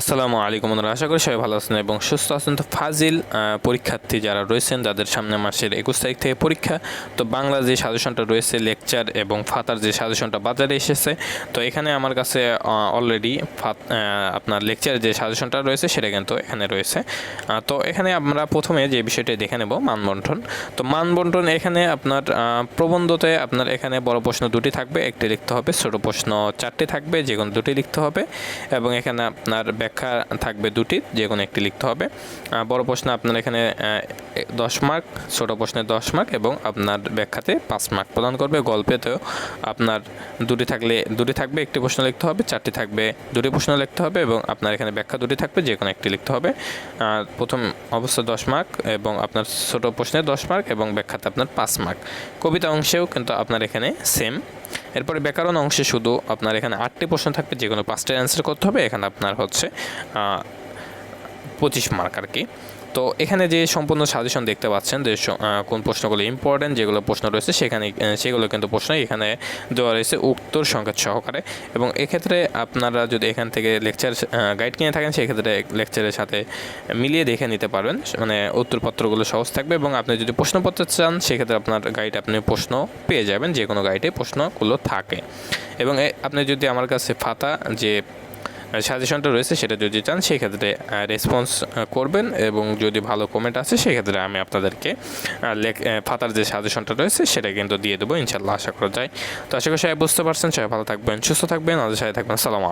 আসসালামু আলাইকুম বন্ধুরা, আশা করি সবাই ভালো আছেন এবং সুস্থ আছেন। তো ফাজিল পরীক্ষার্থী যারা রয়েছেন, যাদের সামনে মাসের একুশ তারিখ থেকে পরীক্ষা, তো বাংলা যে সাজেশনটা রয়েছে, লেকচার এবং ফাতার যে সাজেশনটা বাজারে এসেছে, তো এখানে আমার কাছে অলরেডি আপনার লেকচার যে সাজেশনটা রয়েছে, সেটা কিন্তু এখানে রয়েছে। তো এখানে আমরা প্রথমে যে বিষয়টি দেখে নেব, মানবন্টন। তো মানবন্টন এখানে আপনার প্রবন্ধতে আপনার এখানে বড় প্রশ্ন দুটি থাকবে, একটি লিখতে হবে, ছোট প্রশ্ন চারটি থাকবে যে কোনো দুটি লিখতে হবে, এবং এখানে আপনার ব্যাখ্যা থাকবে দুটি, যে কোনো একটি লিখতে হবে। বড় প্রশ্ন আপনার এখানে দশ মার্ক ছোট প্রশ্নে দশ মার্ক এবং আপনার ব্যাখ্যাতে পাঁচ মার্ক প্রদান করবে। গল্পেতেও আপনার দুটি থাকলে, দুটি থাকবে, একটি প্রশ্ন লিখতে হবে, চারটি থাকবে, দুটি প্রশ্ন লিখতে হবে এবং আপনার এখানে ব্যাখ্যা দুটি থাকবে, যে কোনো একটি লিখতে হবে। প্রথম অবস্থা দশ মার্ক এবং আপনার ছোট প্রশ্নে দশ মার্ক এবং ব্যাখ্যাতে আপনার পাঁচ মার্ক কবিতা অংশেও কিন্তু আপনার এখানে সেম এরপরে ব্যাকরণ অংশে শুধু আপনার এখানে আটটি প্রশ্ন থাকবে যে কোনো পাঁচটা অ্যান্সার করতে হবে। এখানে আপনার হচ্ছে পঁচিশ মার্ক আর কি। তো এখানে যে সম্পূর্ণ সাজেশন দেখতে পাচ্ছেন যে কোন প্রশ্নগুলো ইম্পর্টেন্ট যেগুলো প্রশ্ন রয়েছে, সেখানে সেগুলো কিন্তু প্রশ্ন এখানে দেওয়া রয়েছে উত্তর সংখ্যা সহকারে। এবং এক্ষেত্রে আপনারা যদি এখান থেকে লেকচার গাইড কিনে থাকেন, সেক্ষেত্রে লেকচারের সাথে মিলিয়ে দেখে নিতে পারবেন। মানে উত্তরপত্রগুলো সহজ থাকবে এবং আপনি যদি প্রশ্নপত্র চান, সেক্ষেত্রে আপনার গাইড আপনি প্রশ্ন পেয়ে যাবেন যে কোনো গাইডে প্রশ্নগুলো থাকে। এবং আপনি যদি আমার কাছে ফাতা যে সাজেশনটা রয়েছে, সেটা যদি চান, সেক্ষেত্রে রেসপন্স করবেন এবং যদি ভালো কমেন্ট আসে, সেক্ষেত্রে আমি আপনাদেরকে ফাতার যে সাজেশনটা রয়েছে, সেটা কিন্তু দিয়ে দেবো ইনশাল্লাহ আশা করা যায়। তো আশা করি সবাই বুঝতে পারছেন, সবাই ভালো থাকবেন, সুস্থ থাকবেন, আমাদের সাথে থাকবেন সালাম